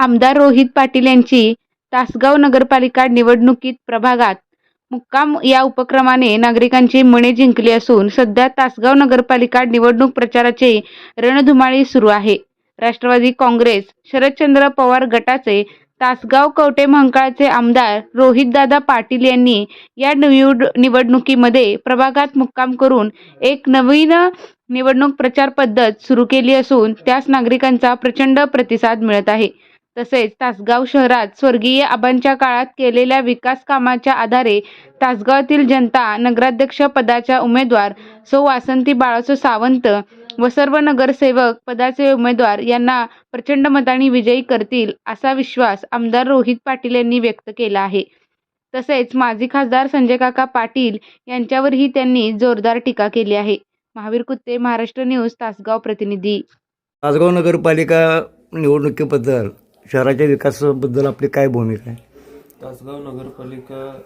आमदार रोहित पाटील यांची तासगाव नगरपालिका निवडणुकीत प्रभागात मुक्काम या उपक्रमाने नागरिकांची मने जिंकली असून सध्या तासगाव नगरपालिका निवडणूक प्रचाराचे रणधुमाळी सुरू आहे. राष्ट्रवादी काँग्रेस शरदचंद्र पवार गटाचे तासगाव कवटे महांकाळचे आमदार रोहितदादा पाटील यांनी या निवड निवडणुकीमध्ये प्रभागात मुक्काम करून एक नवीन निवडणूक प्रचार पद्धत सुरू केली असून त्यास नागरिकांचा प्रचंड प्रतिसाद मिळत आहे. तसेच तासगाव शहरात स्वर्गीय आबांच्या काळात केलेल्या विकास कामाच्या आधारे तासगावातील जनता नगराध्यक्ष पदाच्या उमेदवार सौ वासंती बाळासो सावंत व सर्व नगरसेवक पदाचे उमेदवार यांना प्रचंड मताने विजयी करतील असा विश्वास आमदार रोहित पाटील यांनी व्यक्त केला आहे. तसेच माजी खासदार संजय काका पाटील यांच्यावरही त्यांनी जोरदार टीका केली आहे. महावीर कुत्ते महाराष्ट्र न्यूज तासगाव प्रतिनिधी. तासगाव नगरपालिका निवडणुकीबद्दल शहराच्या विकासाबद्दल आपली काय भूमिका आहे? तासगाव नगरपालिका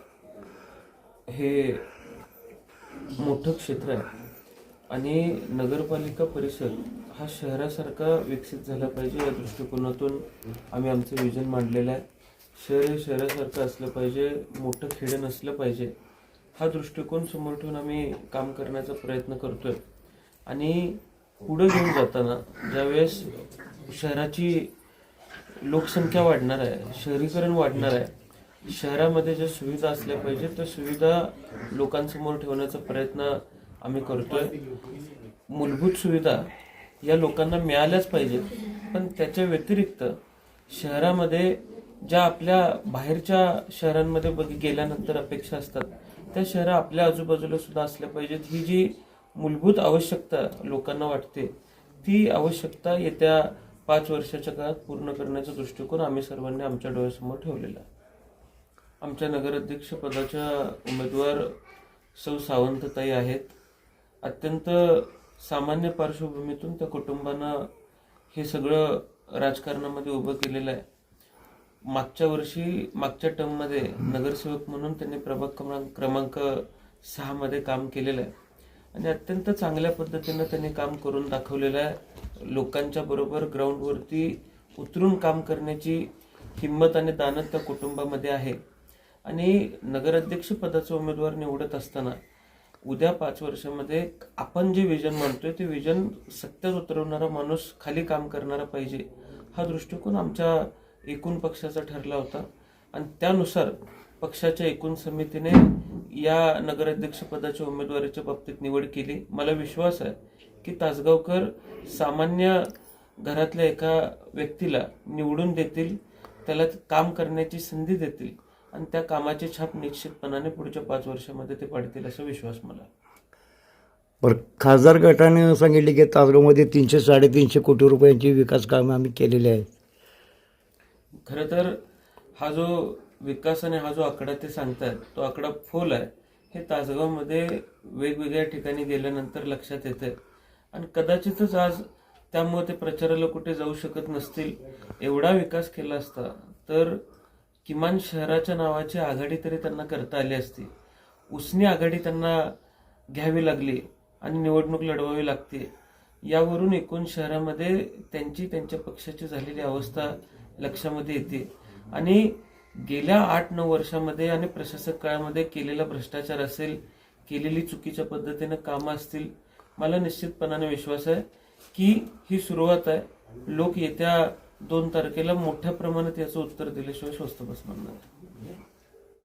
हे मोठं क्षेत्र आहे. आणि नगरपालिका परिसर हा शहरासारखा विकसित झाला पाहिजे या दृष्टिकोनातून आम्ही आमचं विजन मांडलेलं आहे. शहर हे शहरासारखं असलं पाहिजे मोठं खेडे नसलं पाहिजे हा दृष्टिकोन समोर ठेवून आम्ही काम करण्याचा प्रयत्न करतोय. आणि पुढे घेऊन जाताना ज्यावेळेस शहराची लोकसंख्या वाढणार आहे शहरीकरण वाढणार आहे. शहरामध्ये ज्या सुविधा असल्या पाहिजे त्या सुविधा लोकांसमोर ठेवण्याचा प्रयत्न आम्ही करतोय. मूलभूत सुविधा या लोकांना मिळाल्याच पाहिजेत. पण त्याच्या व्यतिरिक्त शहरामध्ये ज्या आपल्या बाहेरच्या शहरांमध्ये बघ गेल्यानंतर अपेक्षा असतात त्या शहरं आपल्या आजूबाजूला सुद्धा असल्या पाहिजेत. ही जी मूलभूत आवश्यकता लोकांना वाटते ती आवश्यकता येत्या पाच वर्षाच्या काळात पूर्ण करण्याचा दृष्टिकोन आम्ही सर्वांनी आमच्या डोळ्यासमोर ठेवलेला आहे. आमच्या नगराध्यक्ष पदाच्या उमेदवार सौ सावंतताई आहेत. अत्यंत सामान्य पार्श्वभूमीतून त्या कुटुंबानं हे सगळं राजकारणामध्ये उभं केलेलं आहे. मागच्या वर्षी मागच्या टर्ममध्ये नगरसेवक म्हणून त्यांनी प्रभाग क्रमांक क्रमांक सहामध्ये काम केलेलं आहे. आणि अत्यंत चांगल्या पद्धतीनं त्यांनी काम करून दाखवलेलं आहे. लोकांच्या बरोबर ग्राउंडवरती उतरून काम करण्याची हिंमत आणि दानत त्या कुटुंबामध्ये आहे. आणि नगराध्यक्ष पदाचा उमेदवार निवडत असताना उद्या पाच वर्षामध्ये आपण जे विजन मानतोय ते विजन सत्यात उतरवणारा माणूस खाली काम करणारा पाहिजे हा दृष्टिकोन आमच्या एकूण पक्षाचा ठरला होता. आणि त्यानुसार पक्षाच्या एकूण समितीने या नगराध्यक्ष पदाच्या उमेदवारीच्या बाबतीत निवड केली मला विश्वास आहे की तासगावकर सामान्य घरातल्या एका व्यक्तीला निवडून देतील त्याला काम करण्याची संधी देतील आणि त्या कामाची छाप निश्चितपणाने पुढच्या पाच वर्षामध्ये ते पाडतील असा विश्वास मला. बरं खासदार गटाने सांगितले की तासगावमध्ये तीनशे साडेतीनशे कोटी रुपयांची विकास कामं आम्ही केलेली आहेत खरं तर हा जो विकास आणि हा जो आकडा ते सांगतात तो आकडा फोल आहे. हे तासगावमध्ये वेगवेगळ्या ठिकाणी गेल्यानंतर लक्षात येते आणि कदाचितच आज त्यामुळे ते प्रचाराला कुठे जाऊ शकत नसतील एवढा विकास केला असता तर किमान शहराच्या नावाची आघाडी तरी त्यांना करता आली असती. उसनी आघाडी त्यांना घ्यावी लागली आणि निवडणूक लढवावी लागते. यावरून एकूण शहरामध्ये त्यांची त्यांच्या पक्षाची झालेली अवस्था लक्षामध्ये येते. आणि गेल्या आठ नऊ वर्षामध्ये आणि प्रशासक काळामध्ये केलेला भ्रष्टाचार असेल केलेली चुकीच्या पद्धतीनं कामं असतील मला निश्चितपणाने विश्वास आहे की ही सुरुवात आहे. लोक येत्या दोन तारखेला मोठ्या प्रमाणात याचं उत्तर दिल्याशिवाय स्वस्त बसणार नाही